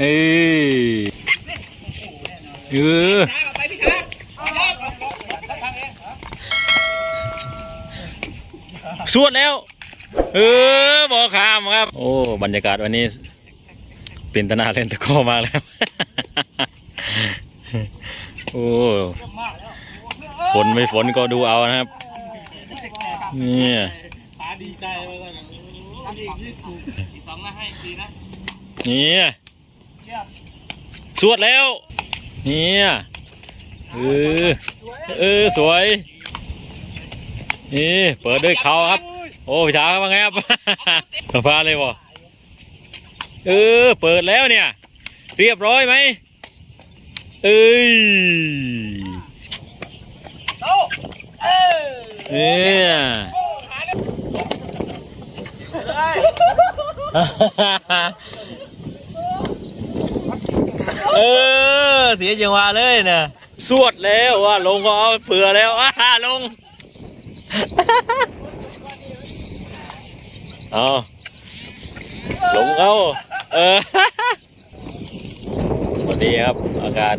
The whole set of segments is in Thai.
เอ้ยเออสวดแล้ว เออบอกขามครับ โอ้ บรรยากาศวันนี้เป็นตนาเล่นตะกมากแล้ว โอ้ฝนไม่ฝนก็ดูเอานะครับ เนี่ย ดีใจมาตอนนั้นดีที่ถูกอีกสองนะให้สี่นะเนี่ยสวดแล้วเนี่ยเออเออสวยนี่เปิดด้วยเขาครับ โอ้พี่ช้าว่าไงครับฟ้าเลยบ่เออเปิดแล้วเนี่ย เรียบร้อยไหมเอ้ยโอ้เออเนี่ย เออ เสียจังหวะเลยนะสวดแล้วว่าลงก็เอาเผื่อแล้วอ้าลงเอาลงเอาเออวัสดีครับ อากาศ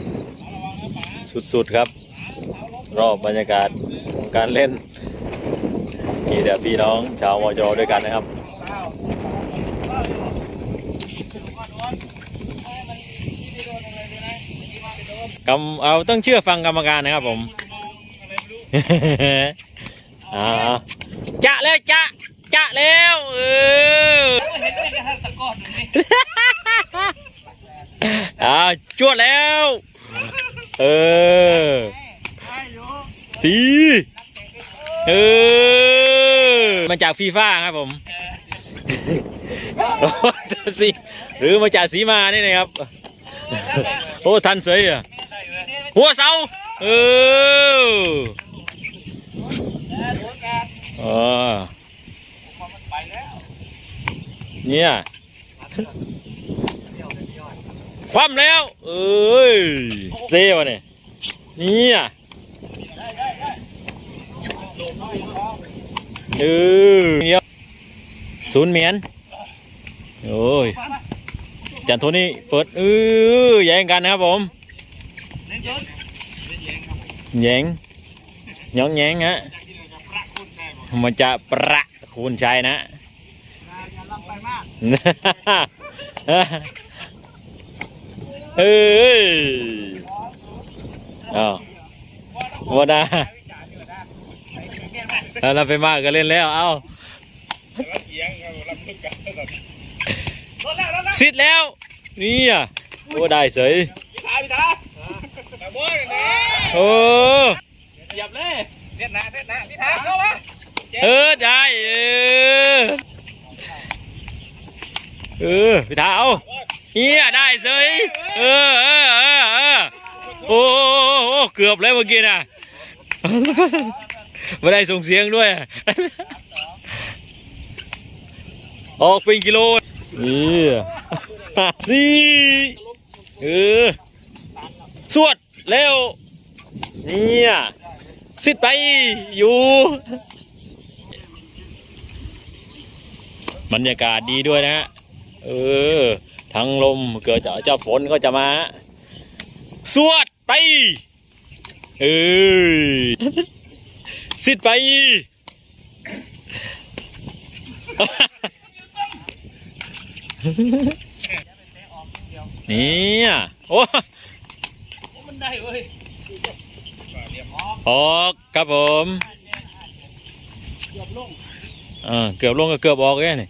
สุดๆครับ รอบบรรยากาศของการเล่นมีแต่พี่น้องชาวมอจด้วยกันนะครับ กรเอาต้องเชื่อฟังกรรมการนะครับผมอ่าจะแล้วจะจะแล้วเออเห็นได้แค่ตะกอนตรงนี้อ่าจวดแล้ว เออตีเออมาจากฟีฟ่าครับผมสีหรือมาจากสีมานี่นะครับ โอ้ ทันเสยอะ หัวเสาเอออ๋อเนี่ยคว่ำแล้ว เอ้ยเจ๊วะเนี่ยเนี่ยเออเดี๋ยศูนย์เมียนโอ้ยจันโทนี่เปิดเออแย่งกันนะครับผม แย่งย้องแย่งฮะจาจะพระคุณชัยบอกมันจะประคูณชัยนะเอ้ยอ้าววันน่ะแล้วเราไปมากก็เล่นแล้ว เอ้าแล้วเอียงครับลำลึกกันรถแล้วรถแล้วสิทธิ์แล้ว นี่อะโอ้ได้เสย พี่ช้าพี่ช้า แต่บ่อยนะ โอ้เสียบเลยเล่นหน้าเล่นหน้าพี่ช้าเข้ามาเออได้เออเออพี่ท้าเอาเฮียได้เสยเออเออเออเออโอ้โหเกือบแล้วเมื่อกี้น่ะไม่ได้ส่งเสียงด้วย ออกเป็นกิโลนี่สี่เออสวดเร็ว เนี่ยสิดไปอยู่บรรยากาศดีด้วยนะฮะเออ ทั้งลมเกิดจากเจ้าฝนก็จะมา สวดไป เออสิดไปเนี่ยโอ้มันได้เว้ย ออกครับผมเออเกือบลงก็เกือบออกแค่นี่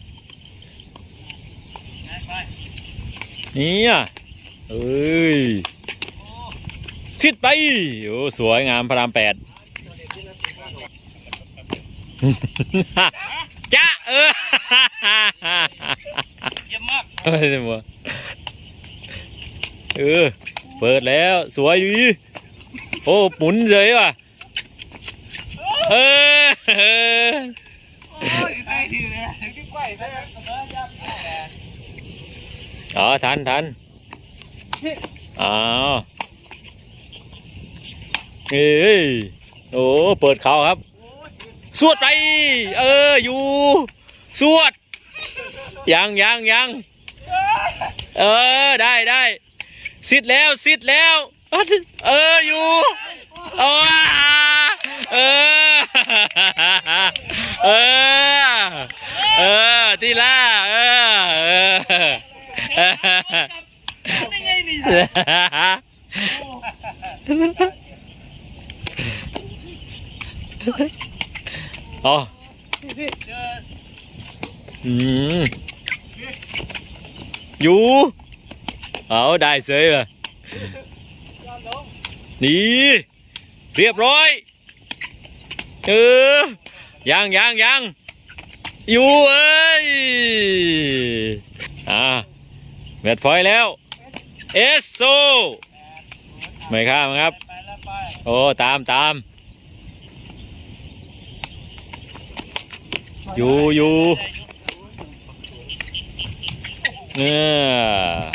ไปเนี่ยเอ้ยชิดไปโอ้สวยงามพระรามแปดจ้าเออเยี่ยมมากเฮ้ยมัวเออเปิดแล้วสวยดี โอ้หมุนเลยว่ะเออเออโอ้ยใส่ทีเลยที่ไกวใส่อ๋อทันทันอ้าวเอ้ยโอ้เปิดเขาครับ สวดไป เอออยู่ สวด ยังยังยังเออได้ได้สิทธิ์แล้วสิทธิ์แล้ว เอออยู่เออเออเออเออทีล่าเออเออเออได้ไงนี่อ๋อเจออืมอยู่เอาได้เสยเลยยอมลง นี่เรียบร้อย เออยังยังยังอยู่เอ้ยอ่าแมทฟอยแล้วเอสโซไม่ข้ามครับ โอ้ตามตามอยู่อยู่เออ